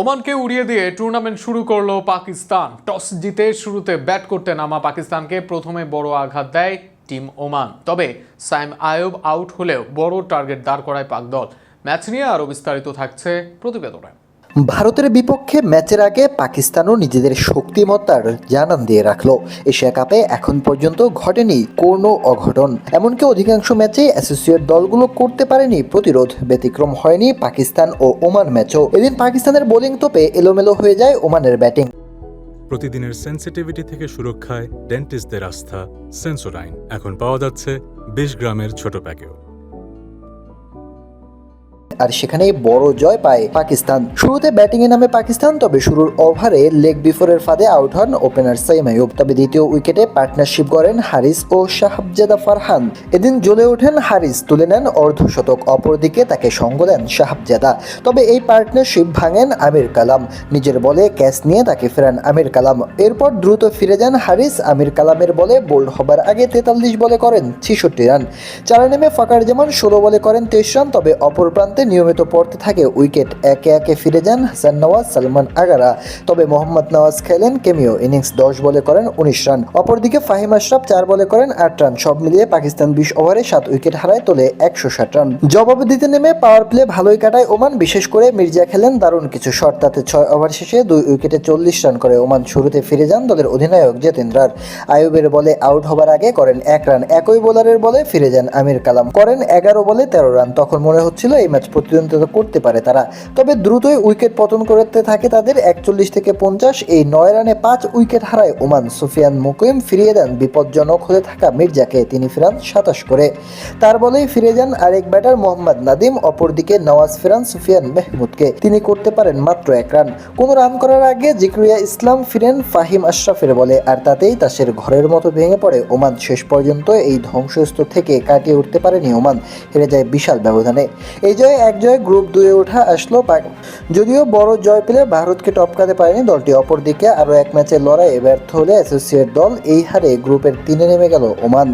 ওমানকে উড়িয়ে দিয়ে টুর্নামেন্ট শুরু করল পাকিস্তান। টস জিতে শুরুতে ব্যাট করতে নামা পাকিস্তানকে প্রথমে বড় আঘাত দেয় টিম ওমান। তবে সাইম আয়ব আউট হলেও বড় টার্গেট দাঁড় করায় পাক দল। ম্যাচ নিয়ে আরও বিস্তারিত থাকছে প্রতিবেদনে। ভারতের বিপক্ষে ম্যাচের আগে পাকিস্তানও নিজেদের শক্তিমত্তার জানান দিয়ে রাখল। এশিয়া কাপে এখন পর্যন্ত ঘটেনি কোনো অঘটন। এমনকি অধিকাংশ ম্যাচে অ্যাসোসিয়েট দলগুলো করতে পারেনি প্রতিরোধ। ব্যতিক্রম হয়নি পাকিস্তান ও ওমান ম্যাচও। এদিন পাকিস্তানের বোলিং তোপে এলোমেলো হয়ে যায় ওমানের ব্যাটিং। প্রতিদিনের সেন্সিটিভিটি থেকে সুরক্ষায় ডেন্টিস্টদের আস্থা, সেন্সোডাইন। এখন পাওয়া যাচ্ছে বিশ গ্রামের ছোট প্যাকেও আর সেখানেই বড় জয় পায় পাকিস্তান। শুরুতে ব্যাটিংয়ে নামে পাকিস্তান, তবে শুরুর ওভারে লেগ বিফোরের ফাঁদে আউট হন ওপেনার সাইম আইয়ুব তবে দ্বিতীয় উইকেটে পার্টনারশিপ করেন হারিস ও শাহাবজাদা ফারহান। এদিন জ্বলে ওঠেন হারিস, তুলে নেন অর্ধশতক, অপরদিকে তাকে সঙ্গ দেন শাহাবজাদা তবে এই পার্টনারশিপ ভাঙেন আমির কালাম। নিজের বলে ক্যাচ নিয়ে তাকে ফেরান আমির কালাম। এরপর দ্রুত ফিরে যান হারিস। আমির কালামের বলে বোল্ড হবার আগে তেতাল্লিশ বলে করেন ছেষট্টি রান। চারে নেমে ফাকার যেমন ষোলো বলে করেন তেইশ রান, তবে অপর প্রান্তে নিয়মিত পড়তে থাকে, উইকেট একে একে ফিরে যান হাসান নওয়াজ সালমান আগারা। তবে মোহাম্মদ নওয়াজ খেলেন কেমিও, ইনিংস দশ বলে করেন উনিশ রান। অপরদিকে ফাহিম আশরাফ চার বলে করেন আট রান। সব মিলিয়ে পাকিস্তান বিশ ওভারে সাত উইকেট হারায় তোলে একশো ষাট রান। জবাব দিতে নেমে পাওয়ার প্লে ভালোই কাটায় ওমান। বিশেষ করে মির্জা খেলেন দারুণ কিছু শট। তাতে ছয় ওভার শেষে দুই উইকেটে চল্লিশ রান করে ওমান। শুরুতে ফিরে যান দলের অধিনায়ক জেতেন্দ্রার। আয়ুবের বলে আউট হবার আগে করেন এক রান। একই বোলারের বলে ফিরে যান আমির কালাম। করেন এগারো বলে তেরো রান। তখন মনে হচ্ছিল এই ম্যাচ প্রতিদ্বন্দ্বিতা করতে পারে তারা। তবে দ্রুতই উইকেট পতন করতে থাকে তাদের একচল্লিশ থেকে পঞ্চাশ। এই নয় রানে পাঁচ উইকেট হারায় ওমান। সুফিয়ান মুকিম ফিরিয়ে দেন। বিপজ্জনক হতে থাকা মির্জাকে তিনি ফেরান সাতাশ করে। তার বলেই ফিরে যান আরেক ব্যাটার মোহাম্মদ নাদিম, অপরদিকে নওয়াজ ফেরান সুফিয়ান মেহমুদকে। তিনি করতে পারেন মাত্র এক রান। কোনো রান করার আগে জিক্রিয়া ইসলাম ফিরেন ফাহিম আশরাফের বলে, আর তাতেই তাসের ঘরের মতো ভেঙে পড়ে ওমান। শেষ পর্যন্ত এই ধ্বংসস্তূপ থেকে কাটিয়ে উঠতে পারেনি ওমান। হেরে যায় বিশাল ব্যবধানে। এই জয়ে এক জয়ে গ্রুপ দুয়ে ওঠা আসলো পাক। যদিও বড় জয় পেলে ভারতকে টপকাতে পারেনি দলটি। অপরদিকে আরও এক ম্যাচের লড়াইয়ে ব্যর্থ হলে অ্যাসোসিয়েট দল এই হারে গ্রুপের তিনে নেমে গেল ওমান।